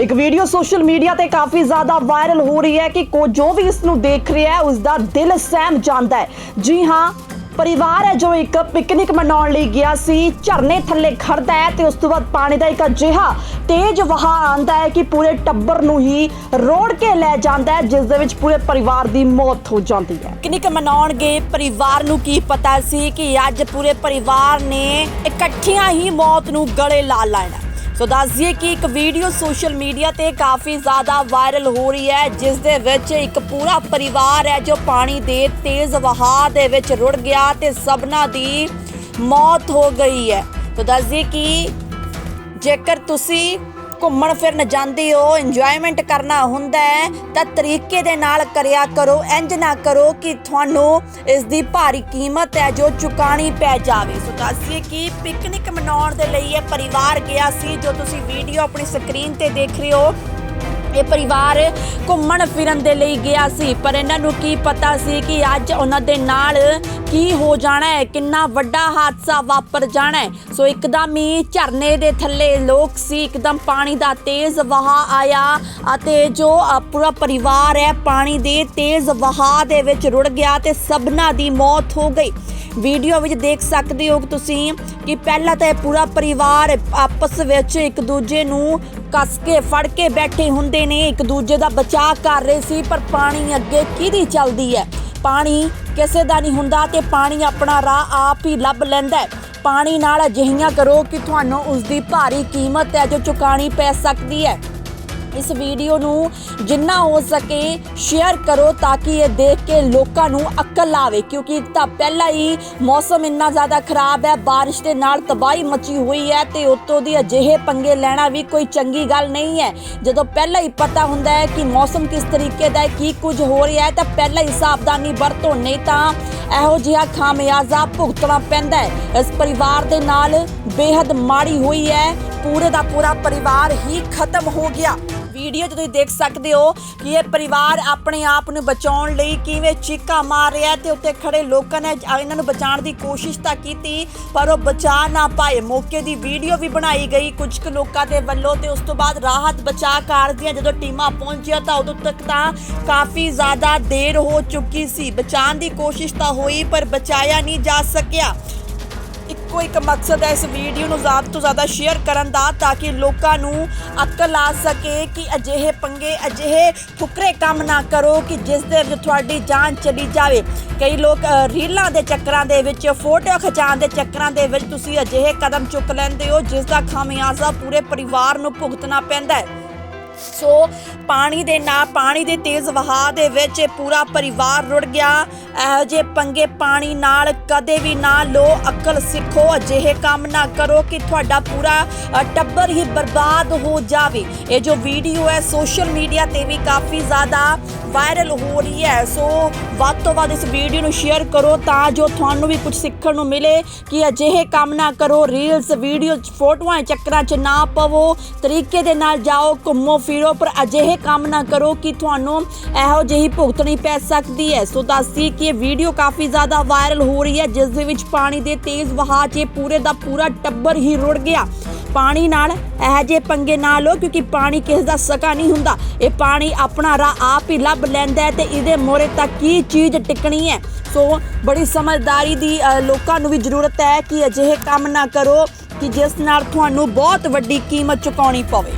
ਇੱਕ video social media ਤੇ ਕਾਫੀ ਜ਼ਿਆਦਾ ਵਾਇਰਲ ਹੋ ਰਹੀ ਹੈ ਕਿ ਕੋ ਜੋ ਵੀ ਇਸ ਨੂੰ ਦੇਖ ਰਿਹਾ ਹੈ ਉਸ ਦਾ ਦਿਲ ਸਹਿਮ ਜਾਂਦਾ ਹੈ। ਜੀ ਹਾਂ, ਪਰਿਵਾਰ ਹੈ ਜੋ ਇੱਕ ਪਿਕਨਿਕ ਮਨਾਉਣ ਲਈ ਗਿਆ ਸੀ, ਝਰਨੇ ਥੱਲੇ ਖੜਦਾ ਹੈ ਤੇ ਉਸ ਤੋਂ ਬਾਅਦ ਪਾਣੀ ਦਾ ਇੱਕ ਅਜਿਹਾ ਤੇਜ਼ ਵਹਾਅ ਆਂਦਾ ਹੈ ਕਿ ਪੂਰੇ ਟੱਬਰ ਨੂੰ ਹੀ ਰੋੜ ਕੇ ਲੈ ਜਾਂਦਾ ਹੈ, ਜਿਸ ਦੇ ਵਿੱਚ ਪੂਰੇ ਪਰਿਵਾਰ ਦੀ ਮੌਤ ਹੋ ਜਾਂਦੀ ਹੈ। ਪਿਕਨਿਕ ਮਨਾਉਣ ਗਏ ਪਰਿਵਾਰ ਨੂੰ ਕੀ ਪਤਾ ਸੀ ਕਿ ਅੱਜ ਪੂਰੇ ਪਰਿਵਾਰ ਨੇ ਇਕੱਠੀਆਂ ਹੀ ਮੌਤ ਨੂੰ ਗਲੇ ਲਾ ਲੈਣਾ ਸੋ ਦੱਸ ਦਈਏ ਕਿ ਇੱਕ ਵੀਡੀਓ ਸੋਸ਼ਲ ਮੀਡੀਆ ਤੇ ਕਾਫੀ ਜ਼ਿਆਦਾ ਵਾਇਰਲ ਹੋ ਰਹੀ ਹੈ, ਜਿਸ ਦੇ ਵਿੱਚ ਇੱਕ ਪੂਰਾ ਪਰਿਵਾਰ ਹੈ ਜੋ ਪਾਣੀ ਦੇ ਤੇਜ਼ ਵਹਾਅ ਦੇ ਵਿੱਚ ਰੁੜ ਗਿਆ ਤੇ ਸਭਨਾਂ ਦੀ ਮੌਤ ਹੋ ਗਈ ਹੈ। ਸੋ ਦੱਸ ਦਈਏ ਕਿ ਜੇਕਰ ਤੁਸੀਂ ਘੁੰਮਣ ਫਿਰਨ ਜਾਂਦੇ ਹੋ ਇੰਜੋਇਮੈਂਟ ਕਰਨਾ ਹੁੰਦਾ ਹੈ, ਤਾਂ ਤਰੀਕੇ ਦੇ ਨਾਲ ਕਰਿਆ ਕਰੋ ਇੰਜ ਨਾ ਕਰੋ ਕਿ ਤੁਹਾਨੂੰ ਇਸ ਦੀ ਭਾਰੀ ਕੀਮਤ ਹੈ ਜੋ ਚੁਕਾਣੀ ਪੈ ਜਾਵੇ। ਸੋ ਦੱਸੀਏ ਕਿ ਪਿਕਨਿਕ ਮਨਾਉਣ ਦੇ ਲਈ ਇਹ ਪਰਿਵਾਰ ਗਿਆ ਸੀ, ਜੋ ਤੁਸੀਂ ਵੀਡੀਓ ਆਪਣੀ ਸਕਰੀਨ ਤੇ ਦੇਖ ਰਹੇ ਹੋ। ਇਹ ਪਰਿਵਾਰ ਘੁੰਮਣ ਫਿਰਨ ਦੇ ਲਈ ਗਿਆ ਸੀ। ਪਰ ਇਹਨਾਂ ਨੂੰ ਕੀ ਪਤਾ ਸੀ ਕਿ ਅੱਜ ਉਹਨਾਂ ਦੇ ਨਾਲ ਕੀ ਹੋ ਜਾਣਾ ਹੈ, ਕਿੰਨਾ ਵੱਡਾ ਹਾਦਸਾ ਵਾਪਰ ਜਾਣਾ ਹੈ। ਸੋ ਇੱਕਦਮ ਹੀ ਝਰਨੇ ਦੇ ਥੱਲੇ ਲੋਕ ਸੀ, ਇੱਕਦਮ ਪਾਣੀ ਦਾ ਤੇਜ਼ ਵਹਾਅ ਆਇਆ ਅਤੇ ਜੋ ਪੂਰਾ ਪਰਿਵਾਰ ਹੈ, ਪਾਣੀ ਦੇ ਤੇਜ਼ ਵਹਾਅ ਦੇ ਵਿੱਚ ਰੁੜ ਗਿਆ ਤੇ ਸਭਨਾਂ ਦੀ ਮੌਤ ਹੋ ਗਈ। ਵੀਡੀਓ ਵਿੱਚ ਦੇਖ ਸਕਦੇ ਹੋ ਤੁਸੀਂ ਕਿ ਪਹਿਲਾਂ ਤਾਂ ਇਹ ਪੂਰਾ ਪਰਿਵਾਰ ਆਪਸ ਵਿੱਚ ਇੱਕ ਦੂਜੇ ਨੂੰ ਕੱਸ ਕੇ, ਫੜ ਕੇ ਬੈਠੇ ਹੁੰਦੇ ਨੇ। ਇੱਕ ਦੂਜੇ ਦਾ ਬਚਾਅ ਕਰ ਰਹੇ ਸੀ, ਪਰ ਪਾਣੀ ਅੱਗੇ ਕਿਹਦੀ ਚੱਲਦੀ ਹੈ? ਪਾਣੀ ਕਿਸੇ ਦਾ ਨਹੀਂ ਹੁੰਦਾ ਤੇ ਪਾਣੀ ਆਪਣਾ ਰਾਹ ਆਪ ਹੀ ਲੱਭ ਲੈਂਦਾ ਹੈ। ਪਾਣੀ ਨਾਲ ਅਜਿਹੀਆਂ ਕਰੋ ਕਿ ਤੁਹਾਨੂੰ ਉਸ ਦੀ ਭਾਰੀ ਕੀਮਤ ਹੈ ਜੋ ਚੁਕਾਣੀ ਪੈ ਸਕਦੀ ਹੈ। ਇਸ ਵੀਡੀਓ ਨੂੰ ਜਿੰਨਾ ਹੋ ਸਕੇ ਸ਼ੇਅਰ ਕਰੋ ਤਾਂ ਕਿ ਇਹ ਦੇਖ ਕੇ ਲੋਕਾਂ ਨੂੰ ਅਕਲ ਆਵੇ, ਕਿਉਂਕਿ ਤਾਂ ਪਹਿਲਾਂ ਹੀ ਮੌਸਮ ਇੰਨਾ ਜ਼ਿਆਦਾ ਖਰਾਬ ਹੈ, ਬਾਰਿਸ਼ ਦੇ ਨਾਲ ਤਬਾਹੀ ਮਚੀ ਹੋਈ ਹੈ ਤੇ ਉਤੋਂ ਦੀ ਅਜਿਹੇ ਪੰਗੇ ਲੈਣਾ ਵੀ ਕੋਈ ਚੰਗੀ ਗੱਲ ਨਹੀਂ ਹੈ। ਜਦੋਂ ਪਹਿਲਾਂ ਹੀ ਪਤਾ ਹੁੰਦਾ ਹੈ ਕਿ ਮੌਸਮ ਕਿਸ ਤਰੀਕੇ ਦਾ ਹੈ, ਕੀ ਕੁਝ ਹੋ ਰਿਹਾ ਹੈ, ਤਾਂ ਪਹਿਲਾਂ ਹੀ ਸਾਵਧਾਨੀ ਵਰਤੋ, ਨਹੀਂ ਤਾਂ ਇਹੋ ਜਿਹਾ ਖਾਮਿਆਜ਼ਾ ਭੁਗਤਣਾ ਪੈਂਦਾ ਹੈ। ਇਸ ਪਰਿਵਾਰ ਦੇ ਨਾਲ ਬੇहद ਮਾੜੀ ਹੋਈ ਹੈ ਪੂਰੇ ਦਾ ਪੂਰਾ ਪਰਿਵਾਰ ਹੀ ਖਤਮ ਹੋ ਗਿਆ। ਵੀਡੀਓ 'ਚ ਤੁਸੀਂ ਦੇਖ ਸਕਦੇ ਹੋ ਕਿ ਇਹ ਪਰਿਵਾਰ ਆਪਣੇ ਆਪ ਨੂੰ ਬਚਾਉਣ ਲਈ ਕਿਵੇਂ ਚੀਕਾਂ ਮਾਰ ਰਿਹਾ ਤੇ ਉੱਤੇ ਖੜੇ ਲੋਕਾਂ ਨੇ ਇਹਨਾਂ ਨੂੰ ਬਚਾਉਣ ਦੀ ਕੋਸ਼ਿਸ਼ ਤਾਂ ਕੀਤੀ, ਪਰ ਉਹ ਬਚਾ ਨਾ ਪਾਏ। ਮੌਕੇ ਦੀ ਵੀਡੀਓ ਵੀ ਬਣਾਈ ਗਈ ਕੁਝ ਕੁ ਲੋਕਾਂ ਦੇ ਵੱਲੋਂ ਤੇ ਉਸ ਤੋਂ ਬਾਅਦ ਰਾਹਤ ਬਚਾਅ ਦੀਆਂ ਜਦੋਂ ਟੀਮਾਂ ਪਹੁੰਚੀਆਂ ਤਾਂ ਉਦੋਂ ਤੱਕ ਤਾਂ ਕਾਫੀ ਜ਼ਿਆਦਾ ਦੇਰ ਹੋ ਚੁੱਕੀ ਸੀ। ਬਚਾਉਣ ਦੀ ਕੋਸ਼ਿਸ਼ ਤਾਂ ਹੋਈ, ਪਰ ਬਚਾਇਆ ਨਹੀਂ ਜਾ ਸਕਿਆ। ਇੱਕੋ ਇੱਕ ਮਕਸਦ ਹੈ ਇਸ ਵੀਡੀਓ ਨੂੰ ਜ਼ਿਆਦਾ ਤੋਂ ਜ਼ਿਆਦਾ ਸ਼ੇਅਰ ਕਰਨ ਦਾ ਤਾਂ ਕਿ ਲੋਕਾਂ ਨੂੰ ਅਕਲ ਆ ਸਕੇ ਕਿ ਅਜਿਹੇ ਪੰਗੇ, ਅਜਿਹੇ ਫੁਕਰੇ ਕੰਮ ਨਾ ਕਰੋ ਕਿ ਜਿਸ ਦੇ ਵਿੱਚ ਤੁਹਾਡੀ ਜਾਨ ਚਲੀ ਜਾਵੇ। ਕਈ ਲੋਕ ਰੀਲਾਂ ਦੇ ਚੱਕਰਾਂ ਦੇ ਵਿੱਚ, ਫੋਟੋ ਖਿਚਾਉਣ ਦੇ ਚੱਕਰਾਂ ਦੇ ਵਿੱਚ ਤੁਸੀਂ ਅਜਿਹੇ ਕਦਮ ਚੁੱਕ ਲੈਂਦੇ ਹੋ ਜਿਸ ਦਾ ਖਾਮਿਆਜ਼ਾ ਪੂਰੇ ਪਰਿਵਾਰ ਨੂੰ ਭੁਗਤਣਾ ਪੈਂਦਾ ਹੈ। ਸੋ ਪਾਣੀ ਦੇ ਨਾਲ ਪਾਣੀ ਦੇ ਤੇਜ਼ ਵਹਾਅ ਦੇ ਵਿੱਚ ਇਹ ਪੂਰਾ ਪਰਿਵਾਰ ਰੁੜ ਗਿਆ। ਇਹੋ ਜਿਹੇ ਪੰਗੇ ਪਾਣੀ ਨਾਲ ਕਦੇ ਵੀ ਨਾ ਲੋ ਅਕਲ ਸਿੱਖੋ, ਅਜਿਹੇ ਕੰਮ ਨਾ ਕਰੋ ਕਿ ਤੁਹਾਡਾ ਪੂਰਾ ਟੱਬਰ ਹੀ ਬਰਬਾਦ ਹੋ ਜਾਵੇ। ਇਹ ਜੋ ਵੀਡੀਓ ਹੈ, ਸੋਸ਼ਲ ਮੀਡੀਆ ਤੇ ਵੀ ਕਾਫੀ ਜ਼ਿਆਦਾ ਵਾਇਰਲ ਹੋ ਰਹੀ ਹੈ। ਸੋ ਵੱਧ ਤੋਂ ਵੱਧ ਇਸ ਵੀਡੀਓ ਨੂੰ ਸ਼ੇਅਰ ਕਰੋ ਤਾਂ ਜੋ ਤੁਹਾਨੂੰ ਵੀ ਕੁਝ ਸਿੱਖਣ ਨੂੰ ਮਿਲੇ ਕਿ ਅਜਿਹੇ ਕੰਮ ਨਾ ਕਰੋ ਰੀਲਸ ਵੀਡੀਓ ਫੋਟੋਆਂ, ਚੱਕਰਾਂ 'ਚ ਨਾ ਪਵੋ, ਤਰੀਕੇ ਦੇ ਨਾਲ ਜਾਓ, ਘੁੰਮੋ ਫਿਰੋ, ਪਰ ਅਜਿਹੇ ਕੰਮ ਨਾ ਕਰੋ ਕਿ ਤੁਹਾਨੂੰ ਇਹੋ ਜਿਹੀ ਭੁਗਤਣੀ ਪੈ ਸਕਦੀ ਹੈ। ਸੋ ਦੱਸਦੀ ਕਿ ਇਹ ਵੀਡੀਓ ਕਾਫੀ ਜ਼ਿਆਦਾ ਵਾਇਰਲ ਹੋ ਰਹੀ ਹੈ, ਜਿਸ ਦੇ ਵਿੱਚ ਪਾਣੀ ਦੇ ਤੇਜ਼ ਵਹਾਅ 'ਚ ਇਹ ਪੂਰੇ ਦਾ ਪੂਰਾ ਟੱਬਰ ਹੀ ਰੁੜ ਗਿਆ। ਪਾਣੀ ਨਾਲ ਇਹ ਜੇ ਪੰਗੇ ਨਾ ਲਓ, ਕਿਉਂਕਿ ਪਾਣੀ ਕਿਸੇ ਦਾ ਸਕਾ ਨਹੀਂ ਹੁੰਦਾ। ਇਹ ਪਾਣੀ ਆਪਣਾ ਰਾਹ ਆਪ ਹੀ ਲੱਭ ਲੈਂਦਾ ਹੈ ਤੇ ਇਹਦੇ ਮੋਰੇ ਤੱਕ ਕੀ ਚੀਜ਼ ਟਿਕਣੀ ਹੈ? ਸੋ ਬੜੀ ਸਮਝਦਾਰੀ ਦੀ ਲੋਕਾਂ ਨੂੰ ਵੀ ਜ਼ਰੂਰਤ ਹੈ ਕਿ ਅਜਿਹੇ ਕੰਮ ਨਾ ਕਰੋ, ਕਿ ਜਿਸ ਨਾਲ ਤੁਹਾਨੂੰ ਬਹੁਤ ਵੱਡੀ ਕੀਮਤ ਚੁਕਾਉਣੀ ਪਵੇ।